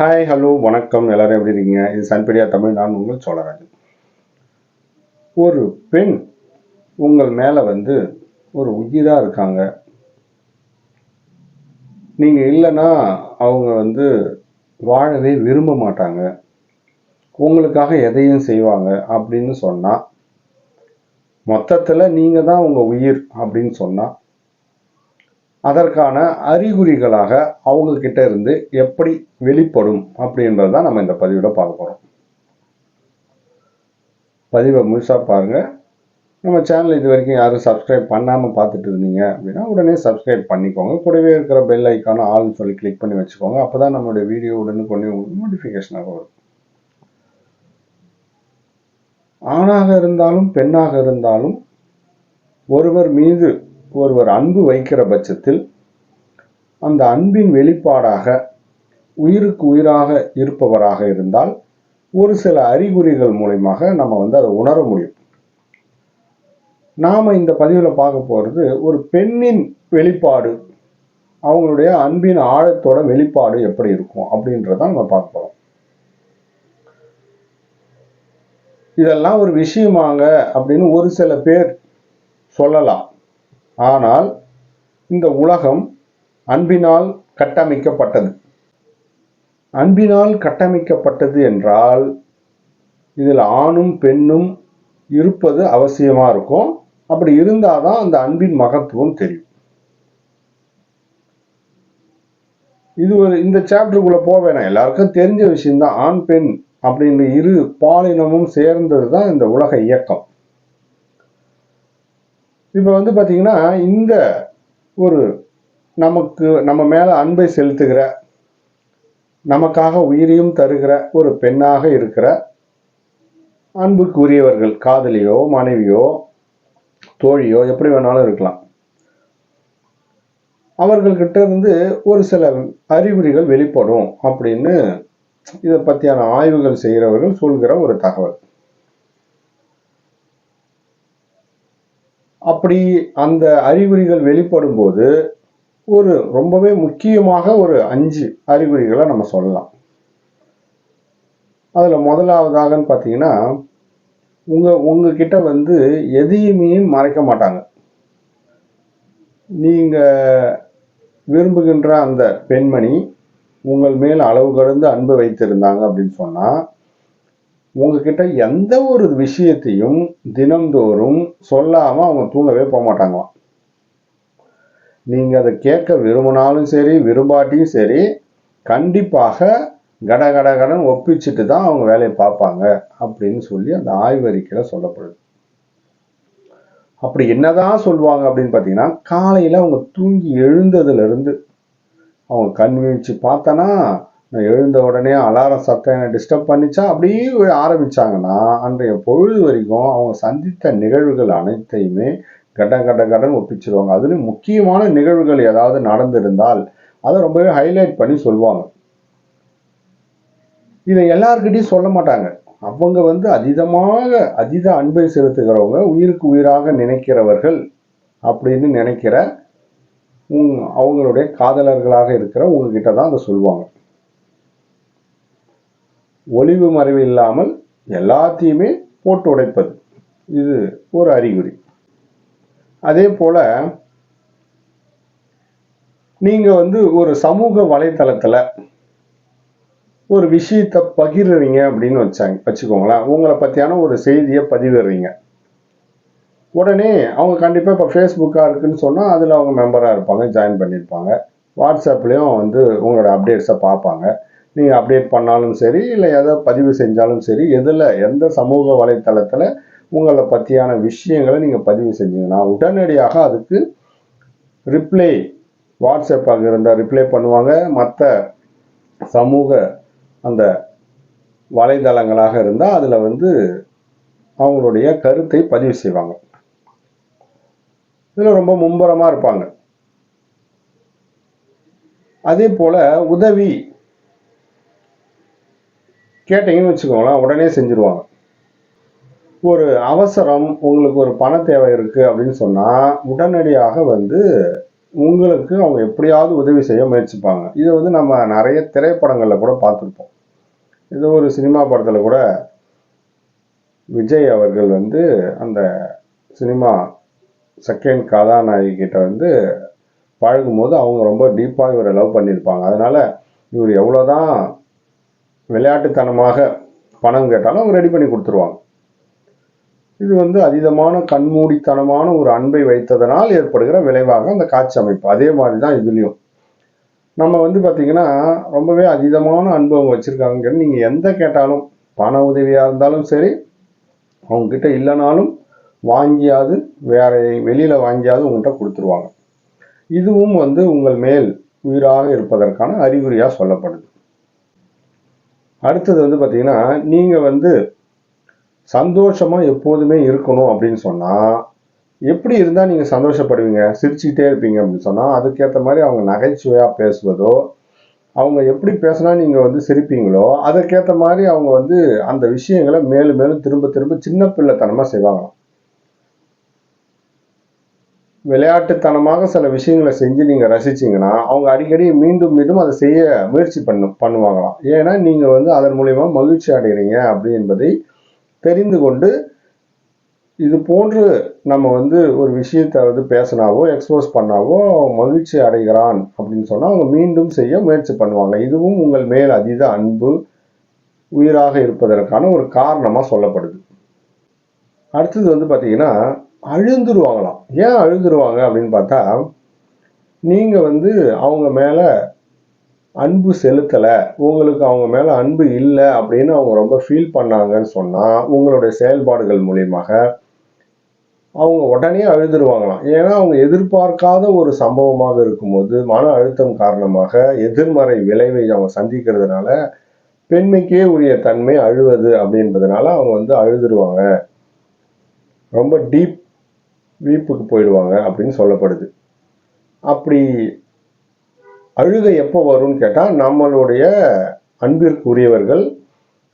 Hi hello வணக்கம். எல்லாரும் எப்படி இருக்கீங்க? இது சன்பெரியா தமிழ். நான் உங்கள் சோழராஜன். ஒரு பெண் உங்கள் மேலே வந்து ஒரு உயிராக இருக்காங்க. நீங்கள் இல்லைன்னா அவங்க வந்து வாழவே விரும்ப மாட்டாங்க. உங்களுக்காக எதையும் செய்வாங்க அப்படின்னு சொன்னால் மொத்தத்தில் நீங்கள் தான் உங்கள் உயிர் அப்படின்னு சொன்னால் அதற்கான அறிகுறிகளாக அவங்க கிட்ட இருந்து எப்படி வெளிப்படும் அப்படின்றது தான் நம்ம இந்த பதிவில் பார்க்க போகிறோம் பதிவை முழுசாக பாருங்கள் நம்ம சேனல் இது வரைக்கும் யாரும் சப்ஸ்கிரைப் பண்ணாமல் பார்த்துட்டு இருந்தீங்க அப்படின்னா உடனே சப்ஸ்கிரைப் பண்ணிக்கோங்க. கூடவே இருக்கிற பெல் ஐக்கான ஆள்னு சொல்லி கிளிக் பண்ணி வச்சுக்கோங்க. அப்போ தான் நம்மளுடைய வீடியோ உடனுக்குடனே உங்களுக்கு நோட்டிஃபிகேஷனாக வரும். ஆணாக இருந்தாலும் பெண்ணாக இருந்தாலும் ஒருவர் மீது ஒருவர் அன்பு வைக்கிற பட்சத்தில் அந்த அன்பின் வெளிப்பாடாக உயிருக்கு உயிராக இருப்பவராக இருந்தால் ஒரு சில அறிகுறிகள் மூலயமாக நம்ம வந்து அதை உணர முடியும். நாம் இந்த பதிவில் பார்க்க போகிறது ஒரு பெண்ணின் வெளிப்பாடு அவங்களுடைய அன்பின் ஆழத்தோட வெளிப்பாடு எப்படி இருக்கும் அப்படின்றத நம்ம பார்க்க போகிறோம் இதெல்லாம் ஒரு விஷயமாங்க அப்படின்னு ஒரு சில பேர் சொல்லலாம். ஆனால் இந்த உலகம் அன்பினால் கட்டமைக்கப்பட்டது. அன்பினால் கட்டமைக்கப்பட்டது என்றால் இதில் ஆணும் பெண்ணும் இருப்பது அவசியமாக இருக்கும். அப்படி இருந்தால் தான் அந்த அன்பின் மகத்துவம் தெரியும். இது ஒரு இந்த சாப்டருக்குள்ளே போக வேணாம். எல்லாருக்கும் தெரிஞ்ச விஷயம்தான். ஆண் பெண் அப்படின்னு இரு பாலினமும் சேர்ந்தது தான் இந்த உலக இயக்கம். இப்போ வந்து பார்த்தீங்கன்னா இந்த ஒரு நமக்கு நம்ம மேலே அன்பை செலுத்துகிற நமக்காக உயிரையும் தருகிற ஒரு பெண்ணாக இருக்கிற அன்புக்குரியவர்கள் காதலியோ மனைவியோ தோழியோ எப்படி வேணாலும் இருக்கலாம். அவர்கள்கிட்ட இருந்து ஒரு சில அறிகுறிகள் வெளிப்படும் அப்படின்னு இதை பற்றியான ஆய்வுகள் செய்கிறவர்கள் சொல்கிற ஒரு தகவல். அப்படி அந்த அறிகுறிகள் வெளிப்படும் போது ஒரு ரொம்பவே முக்கியமாக ஒரு அஞ்சு அறிகுறிகளை நம்ம சொல்லலாம். அதில் முதலாவதாகன்னு பார்த்தீங்கன்னா உங்கள் உங்ககிட்ட வந்து எதையுமே மறைக்க மாட்டாங்க. நீங்கள் விரும்புகின்ற அந்த பெண்மணி உங்கள் மேல் அளவு கடந்து அன்பு வைத்திருந்தாங்க அப்படின்னு சொன்னால் உங்ககிட்ட எந்த ஒரு விஷயத்தையும் தினந்தோறும் சொல்லாமல் அவங்க தூங்கவே போக மாட்டாங்களாம். நீங்கள் அதை கேட்க விரும்பினாலும் சரி விரும்பாட்டியும் சரி கண்டிப்பாக கட கட கடன் ஒப்பிச்சுட்டு தான் அவங்க வேலையை பார்ப்பாங்க அப்படின்னு சொல்லி அந்த ஆய்வறிக்கையில் சொல்லப்படுது. அப்படி என்னதான் சொல்லுவாங்க அப்படின்னு பார்த்தீங்கன்னா காலையில் அவங்க தூங்கி எழுந்ததுலேருந்து அவங்க கண் வீழ்ச்சி பார்த்தனா நான் எழுந்த உடனே அலாரம் சத்தம் என்னை டிஸ்டர்ப் பண்ணிச்சா? அப்படியே ஆரம்பிச்சாங்கன்னா அன்றைய பொழுது வரைக்கும் அவங்க சந்தித்த நிகழ்வுகள் அனைத்தையுமே கட கட்ட கடன் ஒப்பிச்சிருவாங்க. அதுலேயும் முக்கியமான நிகழ்வுகள் ஏதாவது நடந்திருந்தால் அதை ரொம்பவே ஹைலைட் பண்ணி சொல்லுவாங்க. இதை எல்லார்கிட்டையும் சொல்ல மாட்டாங்க. அவங்க வந்து அதீதமாக அதீத அன்பை செலுத்துகிறவங்க உயிருக்கு உயிராக நினைக்கிறவர்கள் அப்படின்னு நினைக்கிற உங் அவங்களுடைய காதலர்களாக இருக்கிற உங்ககிட்ட தான் அதை சொல்லுவாங்க. ஒளிவு மறைவு இல்லாமல் எல்லாத்தையுமே போட்டு உடைப்பது. இது ஒரு அறிகுறி. அதே போல நீங்க வந்து ஒரு சமூக வலைத்தளத்துல ஒரு விஷயத்தை பகிர்றீங்க அப்படின்னு வச்சாங்க வச்சுக்கோங்களேன். உங்களை பத்தியான ஒரு செய்தியை பதிவிடுறீங்க. உடனே அவங்க கண்டிப்பாக இப்போ ஃபேஸ்புக்காக இருக்குன்னு சொன்னால் அதில் அவங்க மெம்பராக இருப்பாங்க ஜாயின் பண்ணியிருப்பாங்க வாட்ஸ்அப்லேயும் வந்து உங்களோட அப்டேட்ஸை பார்ப்பாங்க. நீங்கள் அப்டேட் பண்ணாலும் சரி இல்லை எதை பதிவு செஞ்சாலும் சரி எதில் எந்த சமூக வலைத்தளத்தில் உங்களை பற்றியான விஷயங்களை நீங்கள் பதிவு செஞ்சீங்கன்னா உடனடியாக அதுக்கு ரிப்ளை வாட்ஸ்அப்பாக இருந்தால் ரிப்ளை பண்ணுவாங்க. மற்ற சமூக அந்த வலைதளங்களாக இருந்தால் அதில் வந்து அவங்களுடைய கருத்தை பதிவு செய்வாங்க. இதில் ரொம்ப மும்பரமாக இருப்பாங்க. அதே போல் உதவி கேட்டீங்கன்னு வச்சுக்கோங்களேன் உடனே செஞ்சுருவாங்க. ஒரு அவசரம் உங்களுக்கு ஒரு பண தேவை இருக்குது அப்படின்னு சொன்னால் உடனடியாக வந்து உங்களுக்கு அவங்க எப்படியாவது உதவி செய்ய முயற்சிப்பாங்க. இதை வந்து நம்ம நிறைய திரைப்படங்களில் கூட பார்த்துருப்போம். இது ஒரு சினிமா படத்தில் கூட விஜய் அவர்கள் வந்து அந்த சினிமா செகண்ட் கதாநாயகி கிட்ட வந்து பழகும்போது அவங்க ரொம்ப டீப்பாக இவரை லவ் பண்ணியிருப்பாங்க. அதனால் இவர் எவ்வளோதான் விளையாட்டுத்தனமாக பணம் கேட்டாலும் அவங்க ரெடி பண்ணி கொடுத்துருவாங்க. இது வந்து அதீதமான கண்மூடித்தனமான ஒரு அன்பை வைத்ததனால் ஏற்படுகிற விளைவாக அந்த காட்சி அமைப்பு. அதே மாதிரி தான் இதுலேயும். நம்ம வந்து பார்த்திங்கன்னா ரொம்பவே அதீதமான அன்பு அவங்க வச்சுருக்காங்கன்னு நீங்கள் எந்த கேட்டாலும் பண உதவியாக இருந்தாலும் சரி அவங்கக்கிட்ட இல்லைனாலும் வாங்கியாவது வேற வெளியில் வாங்கியாவது உங்கள்கிட்ட கொடுத்துருவாங்க. இதுவும் வந்து உங்கள் மேல் உயிராக இருப்பதற்கான அறிகுறியாக சொல்லப்படுது. அடுத்தது வந்து பார்த்தீங்கன்னா நீங்கள் வந்து சந்தோஷமாக எப்போதுமே இருக்கணும் அப்படின்னு சொன்னால் எப்படி இருந்தால் நீங்கள் சந்தோஷப்படுவீங்க? சிரிச்சுக்கிட்டே இருப்பீங்க அப்படின்னு சொன்னால் அதுக்கேற்ற மாதிரி அவங்க நகைச்சுவையாக பேசுவதோ அவங்க எப்படி பேசினா நீங்கள் வந்து சிரிப்பீங்களோ அதற்கேற்ற மாதிரி அவங்க வந்து அந்த விஷயங்களை மேலும் மேலும் திரும்ப திரும்ப சின்ன பிள்ளைத்தனமாக செய்வாங்களாம். விளையாட்டுத்தனமாக சில விஷயங்களை செஞ்சு நீங்கள் ரசிச்சிங்கன்னா அவங்க அடிக்கடி மீண்டும் மீண்டும் அதை செய்ய முயற்சி பண்ணு பண்ணுவாங்களாம். ஏன்னா நீங்கள் வந்து அதன் மூலயமா மகிழ்ச்சி அடைகிறீங்க அப்படி என்பதை தெரிந்து கொண்டு இது போன்று நம்ம வந்து ஒரு விஷயத்தை வந்து பேசினாவோ எக்ஸ்போஸ் பண்ணாவோ மகிழ்ச்சி அடைகிறான் அப்படின்னு சொன்னால் அவங்க மீண்டும் செய்ய முயற்சி பண்ணுவாங்க. இதுவும் உங்கள் மேல் அதீத அன்பு உயிராக இருப்பதற்கான ஒரு காரணமாக சொல்லப்படுது. அடுத்தது வந்து பார்த்தீங்கன்னா அழுந்துருவாங்களாம். ஏன் அழுந்துருவாங்க அப்படின்னு பார்த்தா நீங்கள் வந்து அவங்க மேலே அன்பு செலுத்தலை உங்களுக்கு அவங்க மேலே அன்பு இல்லை அப்படின்னு அவங்க ரொம்ப ஃபீல் பண்ணாங்கன்னு சொன்னால் உங்களுடைய செயல்பாடுகள் மூலியமாக அவங்க உடனே அழுதுருவாங்களாம் ஏன்னா அவங்க எதிர்பார்க்காத ஒரு சம்பவமாக இருக்கும்போது மன அழுத்தம் காரணமாக எதிர்மறை விளைவை அவங்க சந்திக்கிறதுனால பெண்மைக்கே உரிய தன்மை அழுவது அப்படின்றதுனால அவங்க வந்து அழுதுருவாங்க. ரொம்ப டீப் வீப்புக்கு போயிடுவாங்க அப்படின்னு சொல்லப்படுது. அப்படி அழுகை எப்போ வரும்னு கேட்டால் நம்மளுடைய அன்பிற்குரியவர்கள்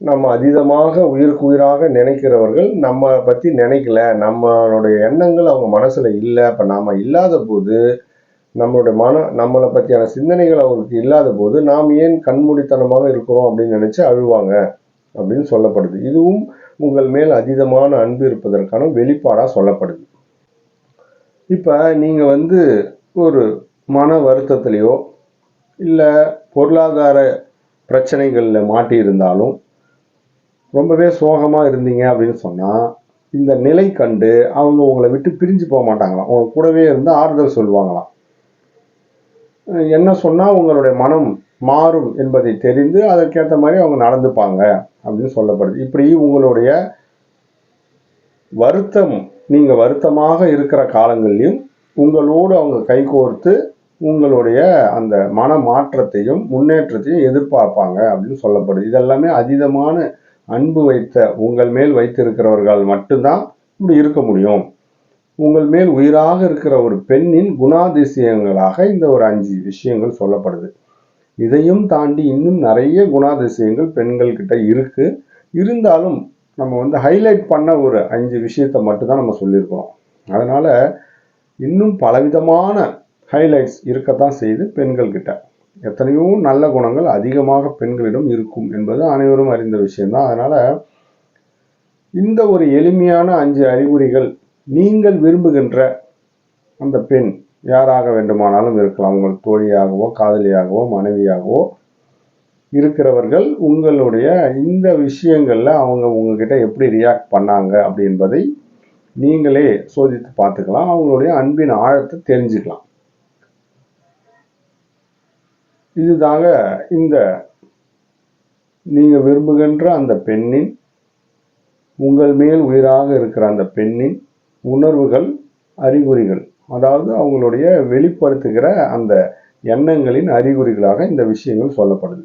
நம்ம அதீதமாக உயிருக்கு உயிராக நினைக்கிறவர்கள் நம்ம பற்றி நினைக்கல நம்மளுடைய எண்ணங்கள் அவங்க மனசில் இல்லை இப்போ நாம் இல்லாத போது நம்மளுடைய மன நம்மளை பற்றியான சிந்தனைகள் அவங்களுக்கு இல்லாத போது நாம் ஏன் கண்மூடித்தனமாக இருக்கிறோம் அப்படின்னு நினச்சி அழுவாங்க அப்படின்னு சொல்லப்படுது. இதுவும் உங்கள் மேல் அதீதமான அன்பு இருப்பதற்கான வெளிப்பாடாக சொல்லப்படுது. இப்போ நீங்கள் வந்து ஒரு மன வருத்தத்துலேயோ இல்லை பொருளாதார பிரச்சனைகளில் மாட்டியிருந்தாலும் ரொம்பவே சோகமாக இருந்தீங்க அப்படின்னு சொன்னால் இந்த நிலை கண்டு அவங்க உங்களை விட்டு பிரிஞ்சு போக மாட்டாங்களாம். உங்க கூடவே இருந்து ஆறுதல் சொல்லுவாங்களாம். என்ன சொன்னால் உங்களுடைய மனம் மாறும் என்பதை தெரிந்து அதற்கேற்ற மாதிரி அவங்க நடந்துப்பாங்க அப்படின்னு சொல்லப்படுது. இப்படி உங்களுடைய வருத்தம் நீங்கள் வருத்தமாக இருக்கிற காலங்கள்லையும் உங்களோடு அவங்க கைகோர்த்து உங்களுடைய அந்த மன மாற்றத்தையும் முன்னேற்றத்தையும் எதிர்பார்ப்பாங்க அப்படின்னு சொல்லப்படுது. இதெல்லாமே அதீதமான அன்பு வைத்த உங்கள் மேல் வைத்திருக்கிறவர்கள் மட்டும்தான் இப்படி இருக்க முடியும். உங்கள் மேல் உயிராக இருக்கிற ஒரு பெண்ணின் குணாதிசயங்களாக இந்த ஒரு அஞ்சு விஷயங்கள் சொல்லப்படுது. இதையும் தாண்டி இன்னும் நிறைய குணாதிசயங்கள் பெண்கள் கிட்ட இருக்கு. இருந்தாலும் நம்ம வந்து ஹைலைட் பண்ண ஒரு அஞ்சு விஷயத்தை மட்டும்தான் நம்ம சொல்லியிருக்கிறோம். அதனால் இன்னும் பலவிதமான ஹைலைட்ஸ் இருக்கத்தான் செய்து பெண்கள்கிட்ட. எத்தனையோ நல்ல குணங்கள் அதிகமாக பெண்களிடம் இருக்கும் என்பது அனைவரும் அறிந்த விஷயம்தான். அதனால் இந்த ஒரு எளிமையான அஞ்சு அறிகுறிகள் நீங்கள் விரும்புகின்ற அந்த பெண் யாராக வேண்டுமானாலும் இருக்கலாம். உங்கள் தோழியாகவோ காதலியாகவோ மனைவியாகவோ இருக்கிறவர்கள் உங்களுடைய இந்த விஷயங்களில் அவங்க உங்ககிட்ட எப்படி ரியாக்ட் பண்ணாங்க அப்படின்பதை நீங்களே சோதித்து பார்த்துக்கலாம். அவங்களுடைய அன்பின் ஆழத்தை தெரிஞ்சுக்கலாம். இதுதாங்க இந்த நீங்கள் விரும்புகின்ற அந்த பெண்ணின் உங்கள் மேல் உயிராக இருக்கிற அந்த பெண்ணின் உணர்வுகள் அறிகுறிகள் அதாவது அவங்களுடைய வெளிப்படுத்துகிற அந்த எண்ணங்களின் அறிகுறிகளாக இந்த விஷயங்கள் சொல்லப்படுது.